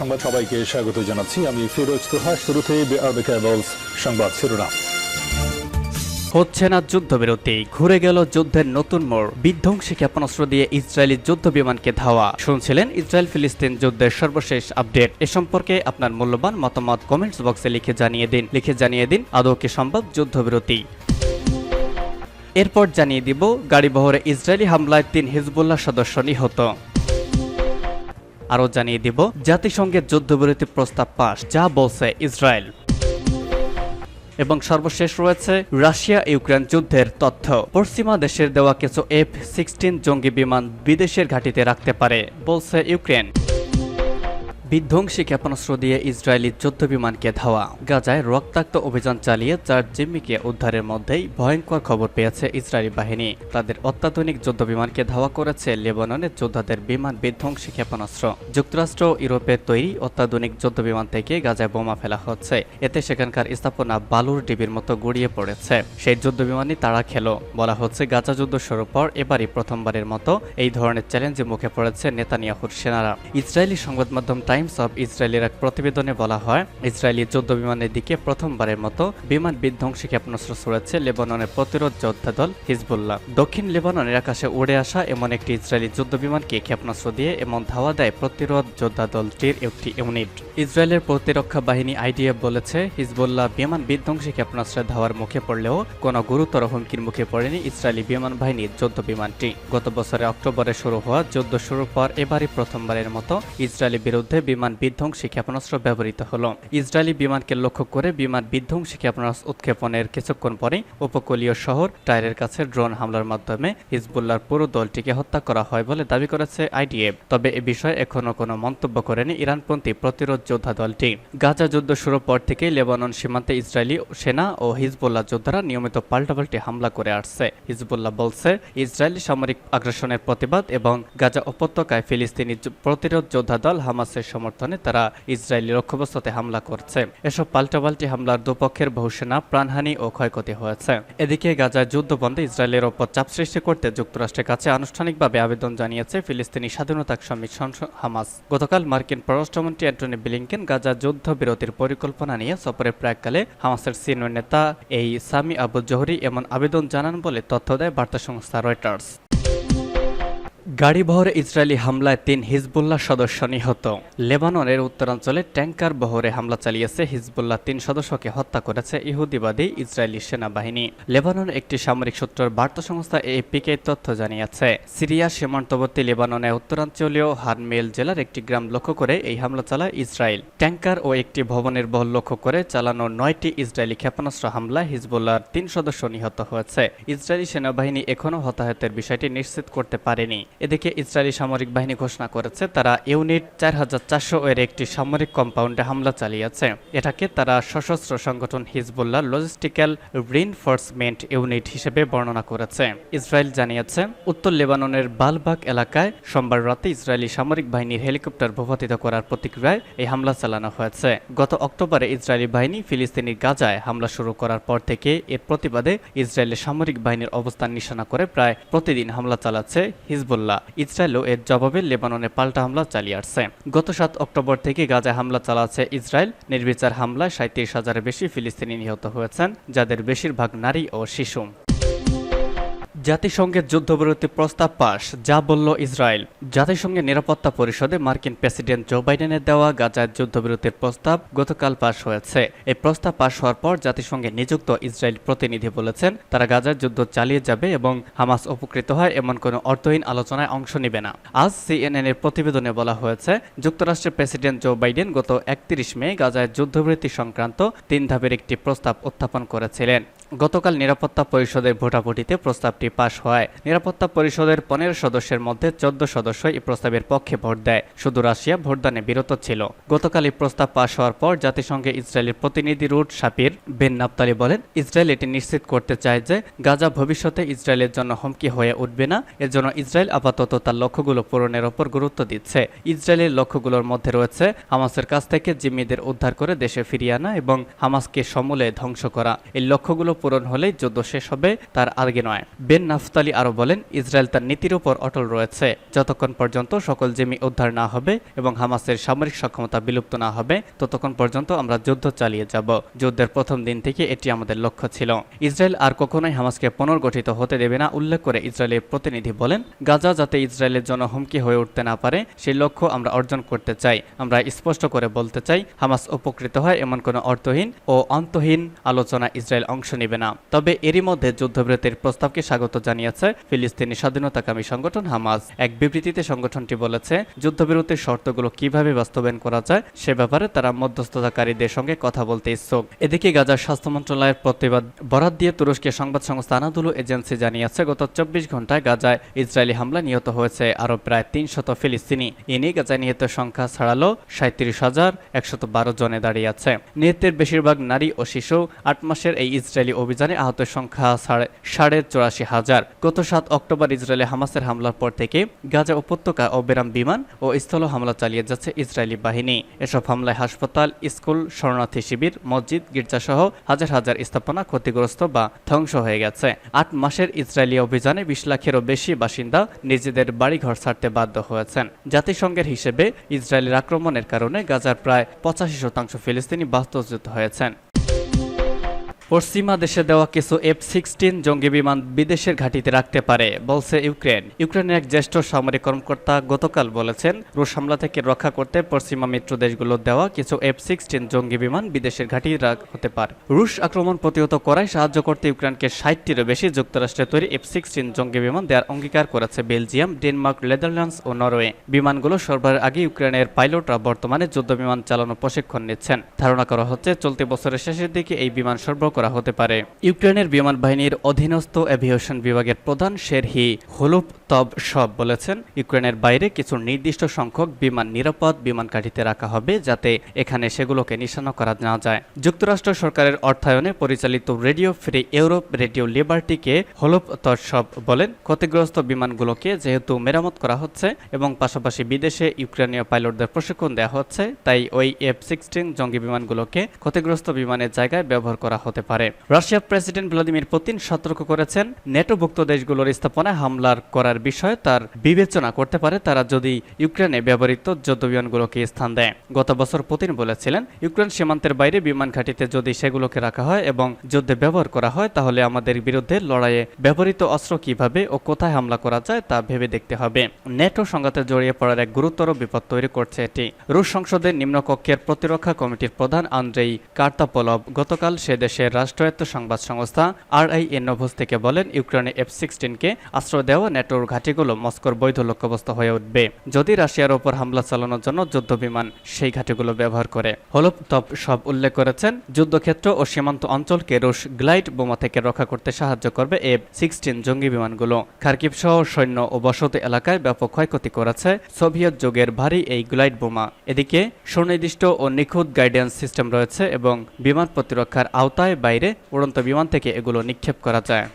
সংবাদ সবাইকে স্বাগত জানাচ্ছি। আমি ফিরোজ তোহা শুরুতে সংবাদ শিরোনাম। হচ্ছে না যুদ্ধবিরতি, ঘুরে গেল যুদ্ধের নতুন মোড়, বিধ্বংসী ক্ষেপণাস্ত্র দিয়ে ইসরায়েলি যুদ্ধ বিমানকে ধাওয়া। শুনছিলেন ইসরায়েল ফিলিস্তিন যুদ্ধের সর্বশেষ আপডেট। এ সম্পর্কে আপনার মূল্যবান মতামত কমেন্টস বক্সে লিখে জানিয়ে দিন, লিখে জানিয়ে দিন আদৌ কি সম্ভব যুদ্ধবিরতি। এরপর জানিয়ে দিব, গাড়িবহরে ইসরায়েলি হামলায় তিন হিজবুল্লাহ সদস্য নিহত। আরও জানিয়ে দিব, জাতিসংঘের যুদ্ধবিরতি প্রস্তাব পাশ যা বলছে ইসরায়েল। এবং সর্বশেষ রয়েছে রাশিয়া ইউক্রেন যুদ্ধের তথ্য। পশ্চিমা দেশের দেওয়া কিছু এফ সিক্সটিন জঙ্গি বিমান বিদেশের ঘাটিতে রাখতে পারে, বলছে ইউক্রেন। বিধ্বংসী ক্ষেপণাস্ত্র দিয়ে ইসরায়েলি যুদ্ধ বিমানকে ধাওয়া। গাজায় রক্তাক্ত অভিযান চালিয়ে চার জিম্মিকে উদ্ধারের মধ্যেই ভয়ঙ্কর খবর পেয়েছে ইসরায়েলি বাহিনী। তাদের অত্যাধুনিক যুদ্ধ বিমানকে ধাওয়া করেছে লেবাননের যোদ্ধাদের বিমান বিধ্বংসী ক্ষেপণাস্ত্র। যুক্তরাষ্ট্র ইউরোপের তৈরি অত্যাধুনিক যুদ্ধ বিমান থেকে গাজায় বোমা ফেলা হচ্ছে। এতে সেখানকার স্থাপনা বালুর ডিবির মতো গড়িয়ে পড়েছে। সেই যুদ্ধ বিমানই তারা খেলো। বলা হচ্ছে গাজা যুদ্ধ শুরুর পর এবারই প্রথমবারের মতো এই ধরনের চ্যালেঞ্জে মুখে পড়েছে নেতানিয়াহুর সেনারা। ইসরায়েলি সংবাদ মাধ্যম টাইমস অব ইসরায়েলের এক প্রতিবেদনে বলা হয়, ইসরায়েলি যুদ্ধ বিমানের দিকে প্রথমবারের মতো বিমান বিধ্বংসী ক্ষেপণাস্ত্র ছড়েছে লেবাননের প্রতিরোধ যোদ্ধা দল হিজবুল্লাহ। দক্ষিণ লেবাননের আকাশে উড়ে আসা এমন একটি ইসরায়েলি যুদ্ধ বিমানকে ক্ষেপণাস্ত্র দিয়ে এমন ধাওয়া দেয় প্রতিরোধ যোদ্ধা দলটির একটি ইউনিট। ইসরায়েলের প্রতিরক্ষা বাহিনী আইডিএফ বলেছে, হিজবুল্লাহ বিমান বিধ্বংসী ক্ষেপণাস্ত্রের ধাওয়ার মুখে পড়লেও কোনো গুরুতর হুমকির মুখে পড়েনি ইসরায়েলি বিমান বাহিনীর যুদ্ধ বিমানটি। গত বছরে অক্টোবরে শুরু হওয়া যুদ্ধ শুরুর পর এবারই প্রথমবারের মতো ইসরায়েলের বিরুদ্ধে বিমান বিধ্বংসী ক্ষেপণাস্ত্র ব্যবহৃত হলো। ইসরায়েলি বিমানকে লক্ষ্য করে বিমান বিধ্বংসী ক্ষেপণাস্ত্র উৎক্ষেপণের কিছুক্ষণ পরে উপকূলীয় শহর টায়ারের কাছে ড্রোন হামলার মাধ্যমে হিজবুল্লাহর পুরো দলটিকে হত্যা করা হয় বলে দাবি করেছে আইডিএফ তবে এ বিষয়ে এখনও কোনো মন্তব্য করেনি ইরানপন্থী প্রতিরোধ যোদ্ধা দলটি। গাজা যুদ্ধ শুরুর পর থেকে লেবানন সীমান্তে ইসরায়েলি সেনা ও হিজবুল্লাহ যোদ্ধারা নিয়মিত পাল্টাপাল্টি হামলা করে আসছে। হিজবুল্লাহ বলছে, ইসরায়েলি সামরিক আগ্রাসনের প্রতিবাদ এবং গাজা উপত্যকায় ফিলিস্তিনি প্রতিরোধ যোদ্ধা দল হামাসের সমর্থনে তারা ইসরায়েলি লক্ষ্যবস্তুতে হামলা করছে। এসব পাল্টাপাল্টি হামলার দুপক্ষের বহু সেনা প্রাণহানি ও ক্ষয়ক্ষতি হয়েছে। এদিকে গাজায় যুদ্ধ বন্ধে ইসরায়েলের ওপর চাপ সৃষ্টি করতে যুক্তরাষ্ট্রের কাছে আনুষ্ঠানিকভাবে আবেদন জানিয়েছে ফিলিস্তিনি স্বাধীনতা কমিশন হামাস। গতকাল মার্কিন পররাষ্ট্রমন্ত্রী অ্যান্টনি ব্লিংকেন গাজা যুদ্ধ বিরতির পরিকল্পনা নিয়ে সফরের প্রাককালে হামাসের সিনিয়র নেতা এই সামি আবু জহরি এমন আবেদন জানান বলে তথ্য দেয় বার্তা সংস্থা রয়টার্স। গাড়িবহরে ইসরায়েলি হামলায় তিন হিজবুল্লাহ সদস্য নিহত। লেবাননের উত্তরাঞ্চলে ট্যাঙ্কার বহরে হামলা চালিয়েছে হিজবুল্লাহ তিন সদস্যকে হত্যা করেছে ইহুদিবাদী ইসরায়েলি সেনাবাহিনী। লেবাননের একটি সামরিক সূত্রের বার্তা সংস্থা এপিকে তথ্য জানিয়েছে। সিরিয়া সীমান্তবর্তী লেবাননের উত্তরাঞ্চলীয় হারমেল জেলার একটি গ্রাম লক্ষ্য করে এই হামলা চালায় ইসরায়েল। ট্যাঙ্কার ও একটি ভবনের বহর লক্ষ্য করে চালানো নয়টি ইসরায়েলি ক্ষেপণাস্ত্র হামলায় হিজবুল্লাহর তিন সদস্য নিহত হয়েছে। ইসরায়েলি সেনাবাহিনী এখনও হতাহতের বিষয়টি নিশ্চিত করতে পারেনি। এদিকে ইসরায়েলি সামরিক বাহিনী ঘোষণা করেছে, তারা ইউনিট চার হাজার চারশো এর একটি সামরিক কম্পাউন্ডে হামলা চালিয়েছে। এটাকে তারা সশস্ত্র সংগঠন হিজবুল্লাহ লজিস্টিক্যাল রিনফোর্সমেন্ট ইউনিট হিসেবে বর্ণনা করেছে। ইসরায়েল জানিয়েছে, উত্তর লেবাননের বালবাগ এলাকায় সোমবার রাতে ইসরায়েলি সামরিক বাহিনীর হেলিকপ্টার ভূপাতিত করার প্রতিক্রিয়ায় এই হামলা চালানো হয়েছে। গত অক্টোবরে ইসরায়েলি বাহিনী ফিলিস্তিনি গাজায় হামলা শুরু করার পর থেকে এর প্রতিবাদে ইসরায়েলের সামরিক বাহিনীর অবস্থান নিশানা করে প্রায় প্রতিদিন হামলা চালাচ্ছে হিজবুল্লাহ। ইসরায়েলও এর জবাবে লেবাননে পাল্টা হামলা চালিয়ে আসছে। গত সাত অক্টোবর থেকে গাজায় হামলা চালাচ্ছে ইসরায়েল। নির্বিচার হামলায় সাঁত্রিশ হাজারের বেশি ফিলিস্তিনি নিহত হয়েছেন, যাদের বেশিরভাগ নারী ও শিশু। জাতিসংঘের যুদ্ধবিরতি প্রস্তাব পাশ যা বলল ইসরায়েল। জাতিসংঘের নিরাপত্তা পরিষদে মার্কিন প্রেসিডেন্ট জো বাইডেনের দেওয়া গাজার যুদ্ধবিরতির প্রস্তাব গতকাল পাশ হয়েছে। এই প্রস্তাব পাশ হওয়ার পর জাতিসংঘে নিযুক্ত ইসরায়েল প্রতিনিধি বলেছেন, তারা গাজার যুদ্ধ চালিয়ে যাবে এবং হামাস উপকৃত হয় এমন কোনো অর্থহীন আলোচনায় অংশ নেবে না। আজ সিএনএন এর প্রতিবেদনে বলা হয়েছে, যুক্তরাষ্ট্রের প্রেসিডেন্ট জো বাইডেন গত একত্রিশ মে গাজায় যুদ্ধবিরতি সংক্রান্ত তিন ধাপের একটি প্রস্তাব উত্থাপন করেছিলেন। গতকাল নিরাপত্তা পরিষদের ভোটাভুটিতে প্রস্তাবটি পাশ হয়। নিরাপত্তা পরিষদের পনেরো সদস্যের মধ্যে চোদ্দ সদস্য এই প্রস্তাবের পক্ষে ভোট দেয়। শুধু রাশিয়া ভোটদানে বিরত ছিল। গতকাল এই প্রস্তাব পাশ হওয়ার পর জাতিসংঘে ইসরায়েলের প্রতিনিধি রুট সাপির বেন নাপ্তালি বলেন, ইসরায়েল এটি নিশ্চিত করতে চায় যে গাজা ভবিষ্যতে ইসরায়েলের জন্য হুমকি হয়ে উঠবে না। এর জন্য ইসরায়েল আপাতত তার লক্ষ্যগুলো পূরণের ওপর গুরুত্ব দিচ্ছে। ইসরায়েলের লক্ষ্যগুলোর মধ্যে রয়েছে হামাসের কাছ থেকে জিম্মিদের উদ্ধার করে দেশে ফিরিয়ে আনা এবং হামাসকে সমূলে ধ্বংস করা। এই লক্ষ্যগুলো পূরণ হলেই যুদ্ধ শেষ হবে তার আগে নয়। বেন নাফতালি আরও বলেন, ইসরায়েল তার নীতির উপর অটল রয়েছে। যতক্ষণ পর্যন্ত সকল জমি উদ্ধার না হবে এবং হামাসের সামরিক সক্ষমতা বিলুপ্ত না হবে, ততক্ষণ পর্যন্ত আমরা যুদ্ধ চালিয়ে যাব। যুদ্ধের প্রথম দিন থেকে এটি আমাদের লক্ষ্য ছিল। ইসরায়েল আর কখনোই হামাসকে পুনর্গঠিত হতে দেবে না, উল্লেখ করে ইসরায়েলের প্রতিনিধি বলেন, গাজা যাতে ইসরায়েলের জন্য হুমকি হয়ে উঠতে না পারে, সেই লক্ষ্য আমরা অর্জন করতে চাই। আমরা স্পষ্ট করে বলতে চাই, হামাস উপকৃত হয় এমন কোনো অর্থহীন ও অন্তহীন আলোচনা ইসরায়েল অংশ নেবে। না। তবে এরই মধ্যে যুদ্ধবিরতির প্রস্তাবকে স্বাগত জানিয়েছে ফিলিস্তিনি স্বাধীনতাকামী সংগঠন হামাস। এক বিবৃতিতে সংগঠনটি বলেছে, যুদ্ধবিরতির শর্তগুলো কীভাবে বাস্তবায়ন করা যায় সে ব্যাপারে তারা মধ্যস্থতাকারীদের সঙ্গে কথা বলতে ইচ্ছুক। এদিকে গাজার স্বাস্থ্য মন্ত্রণালয়ের প্রতিবাদ বরাত দিয়ে তুরস্কের সংবাদ সংস্থা আনাদুলু এজেন্সি জানিয়েছে, গত চব্বিশ ঘন্টায় গাজায় ইসরায়েলি হামলা নিহত হয়েছে আরও প্রায় তিনশত ফিলিস্তিনি। এ নিয়ে গাজায় নিহতের সংখ্যা ছাড়ালো সাঁত্রিশ হাজার একশত বারো জনে দাঁড়িয়ে আছে। নিহতের বেশিরভাগ নারী ও শিশু। আট মাসের এই ইসরায়েলি অভিযানে আহতের সংখ্যা সাড়ে সাড়ে চুরাশি হাজার। গত সাত অক্টোবর ইসরায়েলে হামাসের হামলার পর থেকে গাজা উপত্যকা অবিরাম বিমান ও স্থল হামলা চালিয়ে যাচ্ছে ইসরায়েলি বাহিনী। এসব হামলায় হাসপাতাল, স্কুল, শরণার্থী শিবির, মসজিদ, গির্জাসহ হাজার হাজার স্থাপনা ক্ষতিগ্রস্ত বা ধ্বংস হয়ে গেছে। আট মাসের ইসরায়েলি অভিযানে বিশ লাখেরও বেশি বাসিন্দা নিজেদের বাড়িঘর ছাড়তে বাধ্য হয়েছেন। জাতিসংঘের হিসেবে ইসরায়েলের আক্রমণের কারণে গাজার প্রায় পঁচাশি শতাংশ ফিলিস্তিনি বাস্তুচ্যুত হয়েছেন। পশ্চিমা দেশে দেওয়া কিছু এফ সিক্সটিন জঙ্গি বিমান বিদেশের ঘাঁটিতে রাখতে পারে, বলছে ইউক্রেন। ইউক্রেনের এক জ্যেষ্ঠ সামরিক কর্মকর্তা গতকাল বলেছেন, রুশ হামলা থেকে রক্ষা করতে পশ্চিমা মিত্র দেশগুলো দেওয়া কিছু এফ সিক্সটিন জঙ্গি বিমান বিদেশের ঘাঁটি হতে পারে। রুশ আক্রমণ প্রতিহত করায় সাহায্য করতে ইউক্রেনকে ষাটটিরও বেশি যুক্তরাষ্ট্রের তৈরি এফ সিক্সটিন জঙ্গি বিমান দেওয়ার অঙ্গীকার করেছে বেলজিয়াম, ডেনমার্ক, নেদারল্যান্ডস ও নরওয়ে। বিমানগুলো সরবরাহের আগে ইউক্রেনের পাইলটরা বর্তমানে যুদ্ধ বিমান চালানো প্রশিক্ষণ নিচ্ছেন। ধারণা করা হচ্ছে, চলতি বছরের শেষের দিকে এই বিমান সরবরাহ করা হতে পারে। ইউক্রেনের বিমান বাহিনীর অধীনস্থ এভিয়েশন বিভাগের প্রধান শেরহি হলুপ তব সব বলেছেন, ইউক্রেনের বাইরে কিছু নির্দিষ্ট সংখ্যক বিমান নিরাপদ বিমান কাঠিতে রাখা হবে যাতে এখানে সেগুলোকে নিশানা করা না যায়। যুক্তরাষ্ট্র সরকারের অর্থায়নে পরিচালিত রেডিও ফ্রি ইউরোপ রেডিও লিবার্টিকে হলুপ তৎসব বলেন, ক্ষতিগ্রস্ত বিমানগুলোকে যেহেতু মেরামত করা হচ্ছে এবং পাশাপাশি বিদেশে ইউক্রেনীয় পাইলটদের প্রশিক্ষণ দেওয়া হচ্ছে, তাই ওই এফ সিক্সটিন জঙ্গি বিমানগুলোকে ক্ষতিগ্রস্ত বিমানের জায়গায় ব্যবহার করা হতে পারে। রাশিয়ার প্রেসিডেন্ট ভ্লাদিমির পুতিন সতর্ক করেছেন, নেটোভুক্ত দেশগুলোর স্থাপনায় হামলার করার বিষয়ে তার বিবেচনা করতে পারে তারা যদি ইউক্রেনে ব্যবহৃত যুদ্ধ বিমানগুলোকে স্থান দেয়। গত বছর পুতিন বলেছিলেন, ইউক্রেন সীমান্তের বাইরে বিমান ঘাঁটিতে যদি সেগুলোকে রাখা হয় এবং যুদ্ধে ব্যবহার করা হয়, তাহলে আমাদের বিরুদ্ধে লড়াইয়ে ব্যবহৃত অস্ত্র কীভাবে ও কোথায় হামলা করা যায় তা ভেবে দেখতে হবে। নেটো সংঘাতে জড়িয়ে পড়ার এক গুরুতর বিপদ তৈরি করছে এটি। রুশ সংসদের নিম্নকক্ষের প্রতিরক্ষা কমিটির প্রধান আন্দ্রেই কার্তাপলভ গতকাল সে দেশের রাষ্ট্রায়ত্ত সংবাদ সংস্থা আর আই এনোভোস থেকে বলেন, ইউক্রেনে এফ সিক্সটিনকে আশ্রয় দেওয়া নেটোর ঘাঁটিগুলো মস্কোর বৈধ লক্ষ্যবস্তু হয়ে উঠবে। যদি রাশিয়ার ওপর হামলা চালানোর জন্য যুদ্ধ বিমান সেই ঘাঁটিগুলো ব্যবহার করে। হলপ তপ সব উল্লেখ করেছেন, যুদ্ধক্ষেত্র ও সীমান্ত অঞ্চলকে রুশ গ্লাইড বোমা থেকে রক্ষা করতে সাহায্য করবে এফ সিক্সটিন জঙ্গি বিমানগুলো। খার্কিব সহ সৈন্য ও বসতি এলাকায় ব্যাপক ক্ষয়ক্ষতি করেছে সোভিয়েত যুগের ভারী এই গ্লাইড বোমা। এদিকে সুনির্দিষ্ট ও নিখুঁত গাইডেন্স সিস্টেম রয়েছে এবং বিমান প্রতিরক্ষার আওতায় বাইরে উড়ন্ত বিমান থেকে এগুলো নিক্ষেপ করা যায়।